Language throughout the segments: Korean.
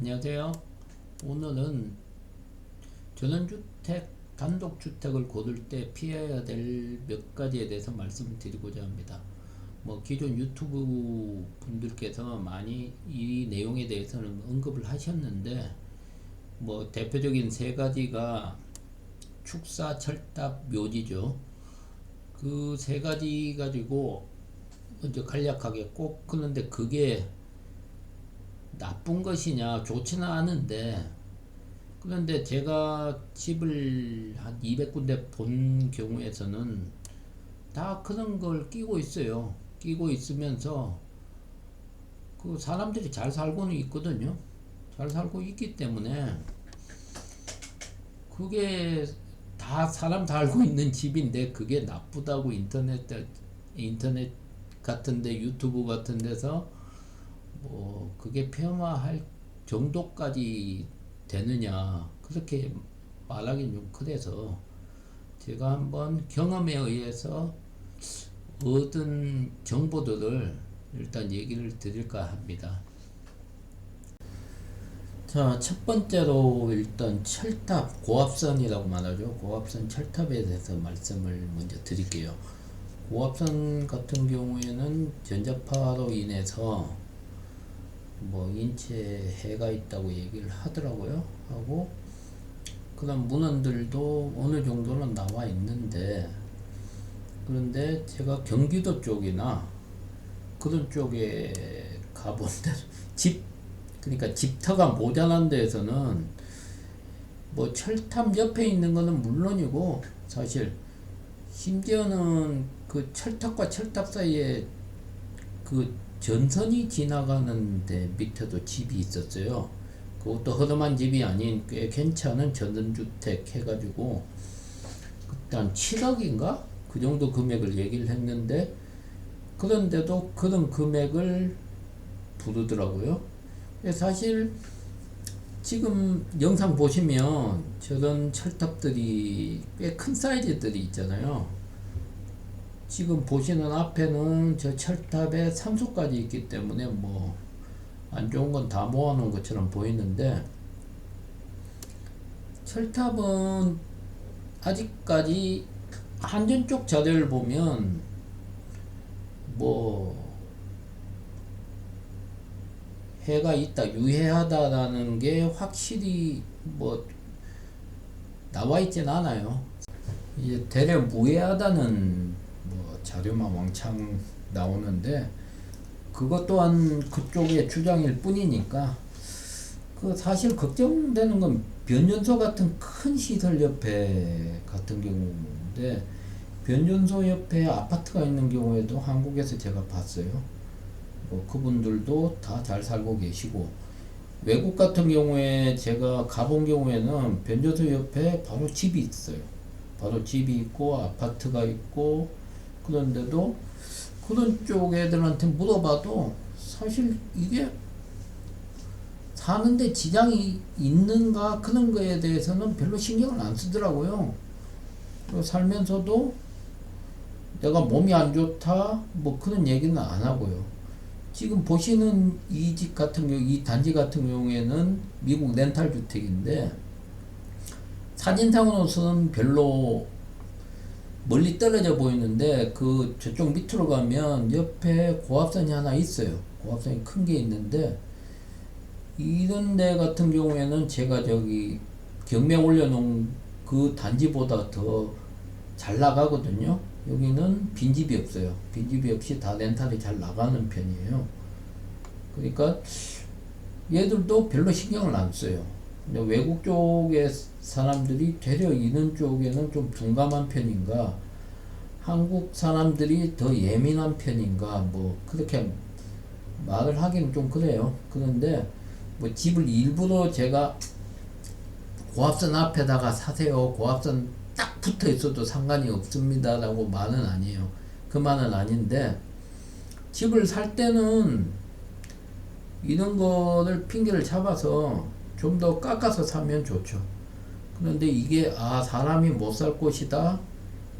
안녕하세요. 오늘은 전원주택, 단독주택을 고를 때 피해야 될 몇 가지에 대해서 말씀드리고자 합니다. 뭐 기존 유튜브 분들께서 많이 이 내용에 대해서는 언급을 하셨는데 뭐 대표적인 세 가지가 축사, 철답, 묘지죠. 그 세 가지 가지고 먼저 간략하게 꼭 그런데 그게 나쁜 것이냐 좋지는 않은데 그런데 제가 집을 한 200군데 본 경우에서는 다 그런 걸 끼고 있어요. 끼고 있으면서 그 사람들이 잘 살고는 있거든요. 잘 살고 있기 때문에 그게 다 사람 다 알고 있는 집인데 그게 나쁘다고 인터넷 인터넷 같은데 유튜브 같은 데서 뭐 그게 폄하할 정도까지 되느냐 그렇게 말하기는 좀 그래서 제가 한번 경험에 의해서 얻은 정보들을 일단 얘기를 드릴까 합니다. 자, 첫 번째로 일단 철탑, 고압선이라고 말하죠. 고압선 철탑에 대해서 말씀을 먼저 드릴게요. 고압선 같은 경우에는 전자파로 인해서 뭐 인체에 해가 있다고 얘기를 하더라고요. 하고 그다음 문헌들도 어느 정도는 나와 있는데 그런데 제가 경기도 쪽이나 그런 쪽에 가본 데 집 그러니까 집터가 모자란 데에서는 뭐 철탑 옆에 있는 거는 물론이고 사실 심지어는 그 철탑과 철탑 사이에 그 전선이 지나가는데 밑에도 집이 있었어요. 그것도 허름한 집이 아닌 꽤 괜찮은 전원주택 해가지고 일단 7억인가 그 정도 금액을 얘기를 했는데 그런데도 그런 금액을 부르더라고요. 사실 지금 영상 보시면 저런 철탑들이 꽤 큰 사이즈들이 있잖아요. 지금 보시는 앞에는 저 철탑에 삼소까지 있기 때문에 뭐 안 좋은 건 다 모아놓은 것처럼 보이는데 철탑은 아직까지 한전 쪽 자료를 보면 뭐 해가 있다 유해하다라는 게 확실히 뭐 나와 있진 않아요. 이제 대략 무해하다는 뭐 자료만 왕창 나오는데 그것 또한 그쪽의 주장일 뿐이니까 그 사실 걱정되는 건 변전소 같은 큰 시설 옆에 같은 경우인데 변전소 옆에 아파트가 있는 경우에도 한국에서 제가 봤어요. 뭐 그분들도 다 잘 살고 계시고 외국 같은 경우에 제가 가본 경우에는 변전소 옆에 바로 집이 있어요. 바로 집이 있고 아파트가 있고 그런데도 그런 쪽 애들한테 물어봐도 사실 이게 사는데 지장이 있는가 그런 거에 대해서는 별로 신경을 안 쓰더라고요. 살면서도 내가 몸이 안 좋다 뭐 그런 얘기는 안 하고요. 지금 보시는 이 집 같은 경우 이 단지 같은 경우에는 미국 렌탈 주택인데 사진상으로서는 별로 멀리 떨어져 보이는데 그 저쪽 밑으로 가면 옆에 고압선이 하나 있어요. 고압선이 큰 게 있는데 이런 데 같은 경우에는 제가 저기 경매 올려놓은 그 단지보다 더 잘 나가거든요. 여기는 빈집이 없어요. 빈집이 없이 다 렌탈이 잘 나가는 편이에요. 그러니까 얘들도 별로 신경을 안 써요. 근데 외국 쪽의 사람들이 되려 있는 쪽에는 좀 둔감한 편인가, 한국 사람들이 더 예민한 편인가, 뭐, 그렇게 말을 하기는 좀 그래요. 그런데, 뭐, 집을 일부러 제가 고압선 앞에다가 사세요. 고압선 딱 붙어 있어도 상관이 없습니다 라고 말은 아니에요. 그 말은 아닌데 집을 살 때는 이런 거를 핑계를 잡아서 좀 더 깎아서 사면 좋죠. 그런데 이게 아 사람이 못 살 곳이다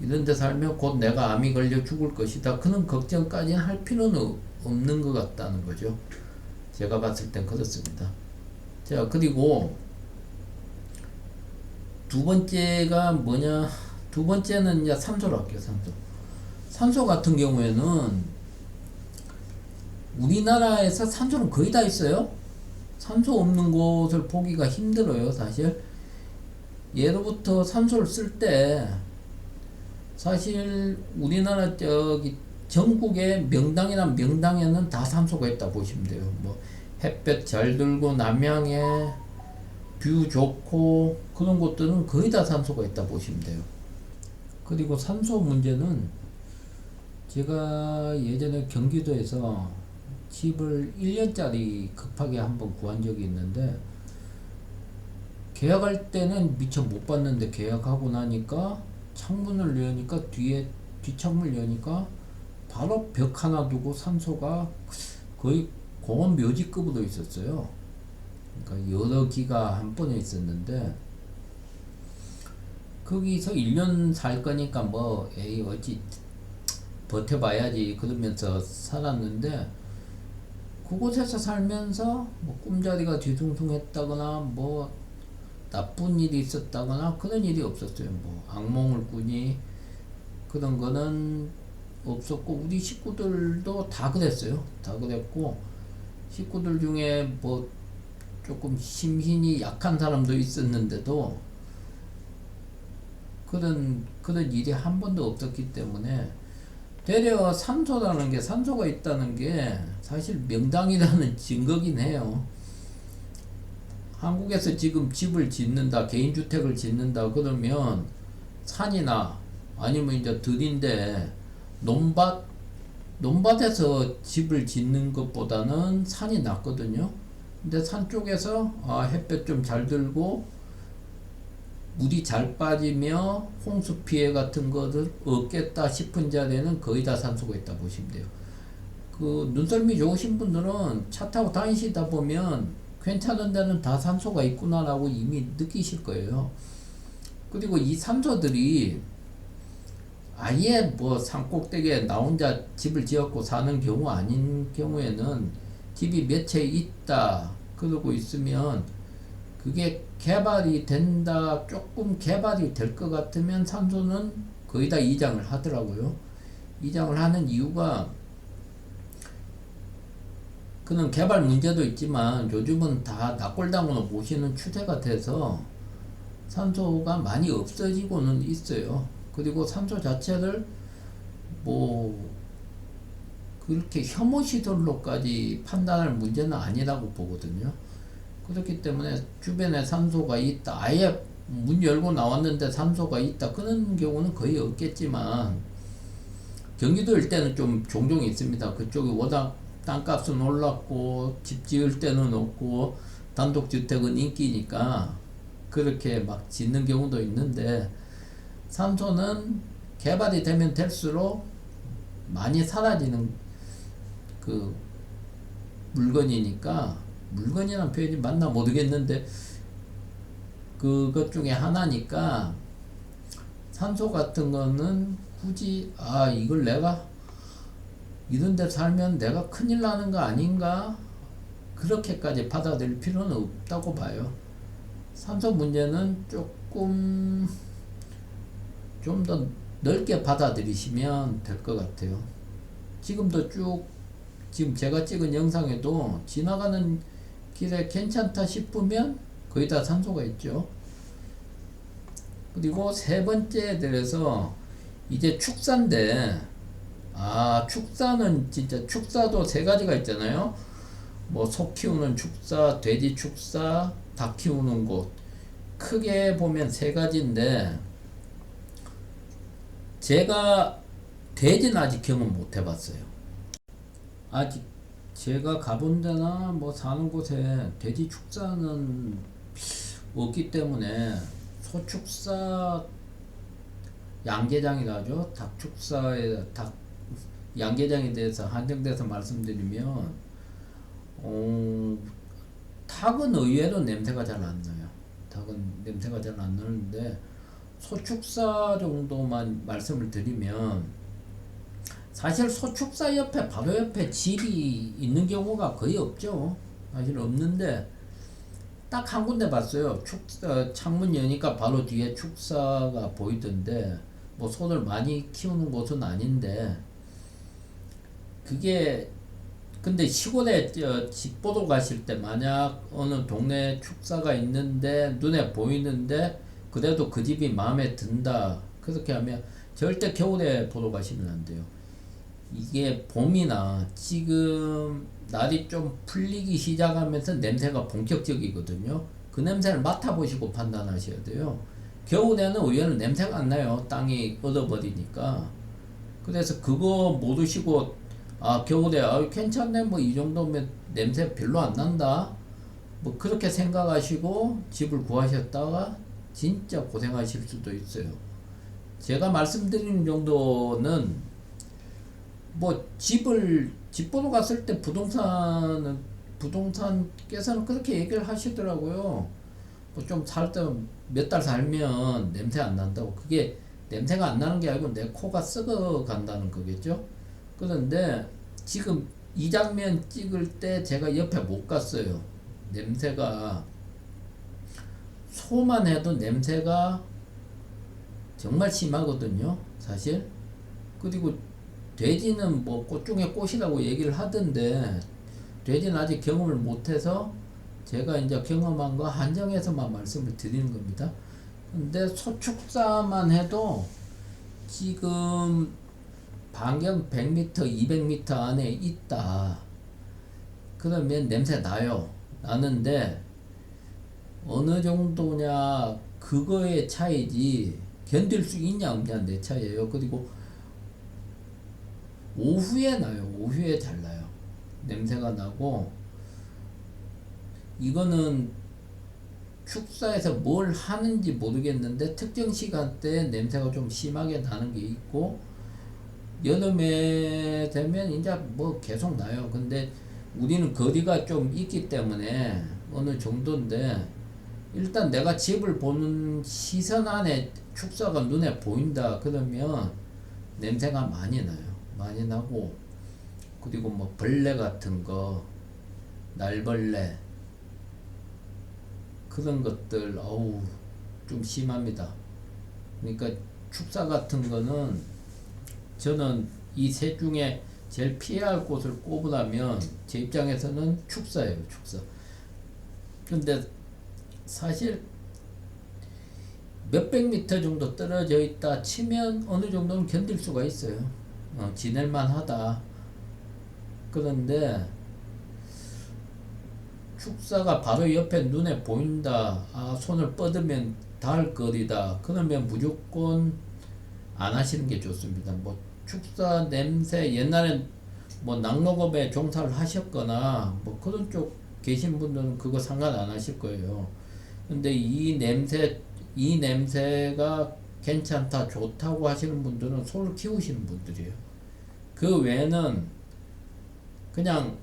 이런 데 살면 곧 내가 암이 걸려 죽을 것이다 그런 걱정까지는 할 필요는 없는 것 같다는 거죠. 제가 봤을 땐 그렇습니다. 자, 그리고 두 번째가 뭐냐? 두 번째는 이제 산소로 할게요, 산소. 산소 같은 경우에는 우리나라에서 산소는 거의 다 있어요. 산소 없는 곳을 보기가 힘들어요, 사실. 예로부터 산소를 쓸 때 사실 우리나라 저기 전국의 명당이나 명당에는 다 산소가 있다 보시면 돼요. 뭐 햇볕 잘 들고 남양에 뷰 좋고 그런 곳들은 거의 다 산소가 있다 보시면 돼요. 그리고 산소 문제는 제가 예전에 경기도에서 집을 1년짜리 급하게 한번 구한 적이 있는데 계약할 때는 미처 못 봤는데 계약하고 나니까 창문을 여니까 뒤에 뒷창문을 여니까 바로 벽 하나 두고 산소가 거의 공원 묘지급으로 있었어요. 그러니까 여러 기가 한 번에 있었는데 거기서 1년 살 거니까 뭐 에이 어찌 버텨봐야지 그러면서 살았는데 그곳에서 살면서 뭐 꿈자리가 뒤숭숭했다거나 뭐 나쁜 일이 있었다거나 그런 일이 없었어요. 뭐 악몽을 꾸니 그런 거는 없었고 우리 식구들도 다 그랬어요. 다 그랬고 식구들 중에 뭐 조금 심신이 약한 사람도 있었는데도 그런 그런 일이 한 번도 없었기 때문에 되려 산소라는 게 산소가 있다는 게 사실 명당이라는 증거긴 해요. 한국에서 지금 집을 짓는다, 개인주택을 짓는다 그러면 산이나 아니면 이제 들인데 논밭 논밭에서 집을 짓는 것보다는 산이 낫거든요. 근데 산 쪽에서 아, 햇볕 좀 잘 들고 물이 잘 빠지며 홍수 피해 같은 것을 얻겠다 싶은 자리에는 거의 다 산소가 있다 보시면 돼요. 그 눈썰미 좋으신 분들은 차 타고 다니시다 보면 괜찮은 데는 다 산소가 있구나라고 이미 느끼실 거예요. 그리고 이 산소들이 아예 뭐 산 꼭대기에 나 혼자 집을 지었고 사는 경우 아닌 경우에는 집이 몇 채 있다 그러고 있으면 그게 개발이 된다 조금 개발이 될 것 같으면 산소는 거의 다 이장을 하더라고요. 이장을 하는 이유가 그는 개발 문제도 있지만 요즘은 다 납골당으로 모시는 추세가 돼서 산소가 많이 없어지고는 있어요. 그리고 산소 자체를 뭐 그렇게 혐오 시설로까지 판단할 문제는 아니라고 보거든요. 그렇기 때문에 주변에 산소가 있다. 아예 문 열고 나왔는데 산소가 있다. 그런 경우는 거의 없겠지만 경기도 일대는 좀 종종 있습니다. 그쪽이 워낙 땅값은 올랐고 집 지을 때는 없고 단독주택은 인기니까 그렇게 막 짓는 경우도 있는데 산소는 개발이 되면 될수록 많이 사라지는 그 물건이니까 물건이라는 표현이 맞나 모르겠는데 그것 중에 하나니까 산소 같은 거는 굳이 아 이걸 내가 이런 데 살면 내가 큰일 나는 거 아닌가 그렇게까지 받아들일 필요는 없다고 봐요. 산소 문제는 조금 좀 더 넓게 받아들이시면 될 것 같아요. 지금도 쭉 지금 제가 찍은 영상에도 지나가는 길에 괜찮다 싶으면 거의 다 산소가 있죠. 그리고 세 번째에 대해서 이제 축사인데 아 축사는 진짜 축사도 세 가지가 있잖아요. 뭐 소 키우는 축사, 돼지 축사, 닭 키우는 곳 크게 보면 세 가지인데 제가 돼지는 아직 경험 못 해봤어요. 아직 제가 가본 데나 뭐 사는 곳에 돼지 축사는 없기 때문에 소축사 양계장이라 하죠. 닭 축사에 닭 양계장에 대해서 한정돼서 말씀드리면 어, 닭은 의외로 냄새가 잘 안 나요. 닭은 냄새가 잘 안 나는데 소축사 정도만 말씀을 드리면 사실 소축사 옆에 바로 옆에 집이 있는 경우가 거의 없죠. 사실 없는데 딱 한 군데 봤어요. 축 어, 창문 여니까 바로 뒤에 축사가 보이던데 뭐 손을 많이 키우는 곳은 아닌데 그게 근데 시골에 저, 집 보러 가실 때 만약 어느 동네 축사가 있는데 눈에 보이는데 그래도 그 집이 마음에 든다 그렇게 하면 절대 겨울에 보러 가시면 안 돼요. 이게 봄이나 지금 날이 좀 풀리기 시작하면서 냄새가 본격적이거든요. 그 냄새를 맡아보시고 판단하셔야 돼요. 겨울에는 의외로 냄새가 안 나요. 땅이 얻어버리니까. 그래서 그거 모르시고 아 겨울에 아 괜찮네 뭐 이 정도면 냄새 별로 안 난다. 뭐 그렇게 생각하시고 집을 구하셨다가 진짜 고생하실 수도 있어요. 제가 말씀드리는 정도는 뭐 집을 집 보러 갔을 때 부동산은 부동산께서는 그렇게 얘기를 하시더라고요. 뭐 좀 살 때 몇 달 살면 냄새 안 난다고. 그게 냄새가 안 나는 게 아니고 내 코가 썩어 간다는 거겠죠. 그런데 지금 이 장면 찍을 때 제가 옆에 못 갔어요. 냄새가 소만 해도 냄새가 정말 심하거든요. 사실. 그리고 돼지는 뭐 꽃 중에 꽃이라고 얘기를 하던데 돼지는 아직 경험을 못해서 제가 이제 경험한 거 한정해서만 말씀을 드리는 겁니다. 근데 소축사만 해도 지금 반경 100m, 200m 안에 있다. 그러면 냄새 나요. 나는데 어느 정도냐 그거의 차이지 견딜 수 있냐 없냐 내 차이예요. 그리고 오후에 나요. 오후에 잘 나요. 냄새가 나고 이거는 축사에서 뭘 하는지 모르겠는데 특정 시간대에 냄새가 좀 심하게 나는 게 있고 여름에 되면 이제 뭐 계속 나요. 근데 우리는 거리가 좀 있기 때문에 어느 정도인데 일단 내가 집을 보는 시선 안에 축사가 눈에 보인다 그러면 냄새가 많이 나요. 많이 나고 그리고 뭐 벌레 같은 거 날벌레 그런 것들 어우 좀 심합니다. 그러니까 축사 같은 거는 저는 이 셋 중에 제일 피해야 할 곳을 꼽으라면 제 입장에서는 축사예요, 축사. 근데 사실 몇백 미터 정도 떨어져 있다 치면 어느 정도는 견딜 수가 있어요. 어, 지낼만 하다. 그런데 축사가 바로 옆에 눈에 보인다. 아, 손을 뻗으면 닿을 거리다. 그러면 무조건 안 하시는 게 좋습니다. 뭐 축사 냄새 옛날엔 뭐 낙농업에 종사를 하셨거나 뭐 그런 쪽 계신 분들은 그거 상관 안 하실 거예요. 근데 이 냄새 이 냄새가 괜찮다 좋다고 하시는 분들은 소를 키우시는 분들이에요. 그 외에는 그냥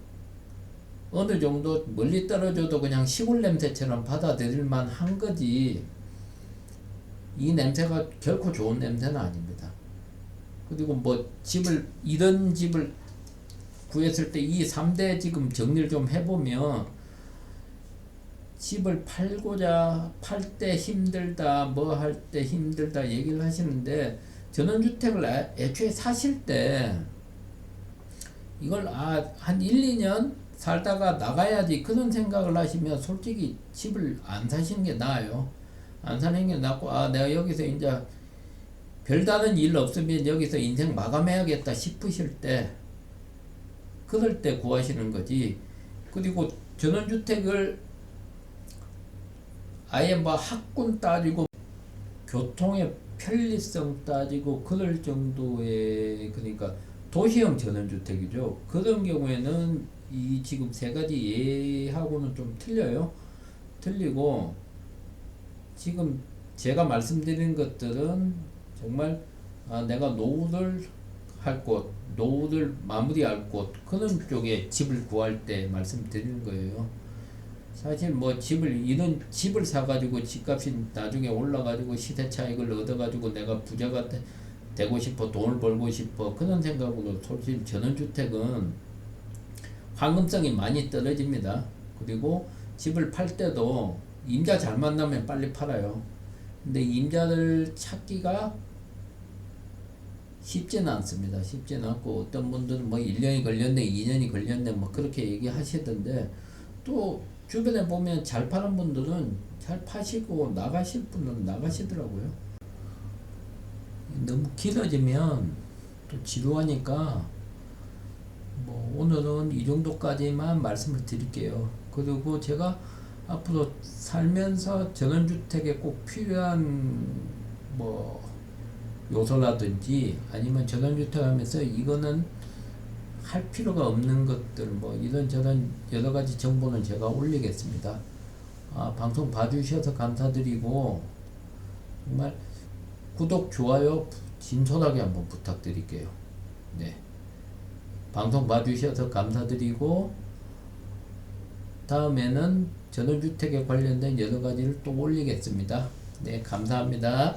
어느 정도 멀리 떨어져도 그냥 시골 냄새처럼 받아들일만 한 거지 이 냄새가 결코 좋은 냄새는 아닙니다. 그리고 뭐 집을 이런 집을 구했을 때 이 3대 지금 정리를 좀 해보면 집을 팔고자 팔 때 힘들다 뭐 할 때 힘들다 얘기를 하시는데 전원주택을 애- 애초에 사실 때 이걸 아 한 1, 2년 살다가 나가야지 그런 생각을 하시면 솔직히 집을 안 사시는 게 나아요. 안 사는 게 낫고 아 내가 여기서 이제 별다른 일 없으면 여기서 인생 마감해야겠다 싶으실 때 그럴 때 구하시는 거지. 그리고 전원주택을 아예 뭐 학군 따지고 교통의 편리성 따지고 그럴 정도의 그러니까 도시형 전원주택이죠. 그런 경우에는 이 지금 세 가지 예하고는 좀 틀려요. 틀리고 지금 제가 말씀드린 것들은 정말 아, 내가 노후를 할 곳, 노후를 마무리할 곳 그런 쪽에 집을 구할 때 말씀드리는 거예요. 사실 뭐 집을 이런 집을 사가지고 집값이 나중에 올라가지고 시대 차익을 얻어가지고 내가 부자가 되, 되고 싶어 돈을 벌고 싶어 그런 생각으로 솔직히 전원주택은 황금성이 많이 떨어집니다. 그리고 집을 팔 때도 임자 잘 만나면 빨리 팔아요. 근데 임자를 찾기가 쉽지는 않습니다. 쉽지는 않고 어떤 분들은 뭐 1년이 걸렸네, 2년이 걸렸네 뭐 그렇게 얘기하시던데 또 주변에 보면 잘 파는 분들은 잘 파시고 나가실 분은 나가시더라고요. 너무 길어지면 또 지루하니까 뭐 오늘은 이 정도까지만 말씀을 드릴게요. 그리고 제가 앞으로 살면서 전원주택에 꼭 필요한 뭐 요소라든지 아니면 전원주택 하면서 이거는 할 필요가 없는 것들 뭐 이런 저런 여러 가지 정보는 제가 올리겠습니다. 아, 방송 봐주셔서 감사드리고 정말 구독 좋아요 진솔하게 한번 부탁드릴게요. 네. 방송 봐주셔서 감사드리고 다음에는 전원주택에 관련된 여러 가지를 또 올리겠습니다. 네, 감사합니다.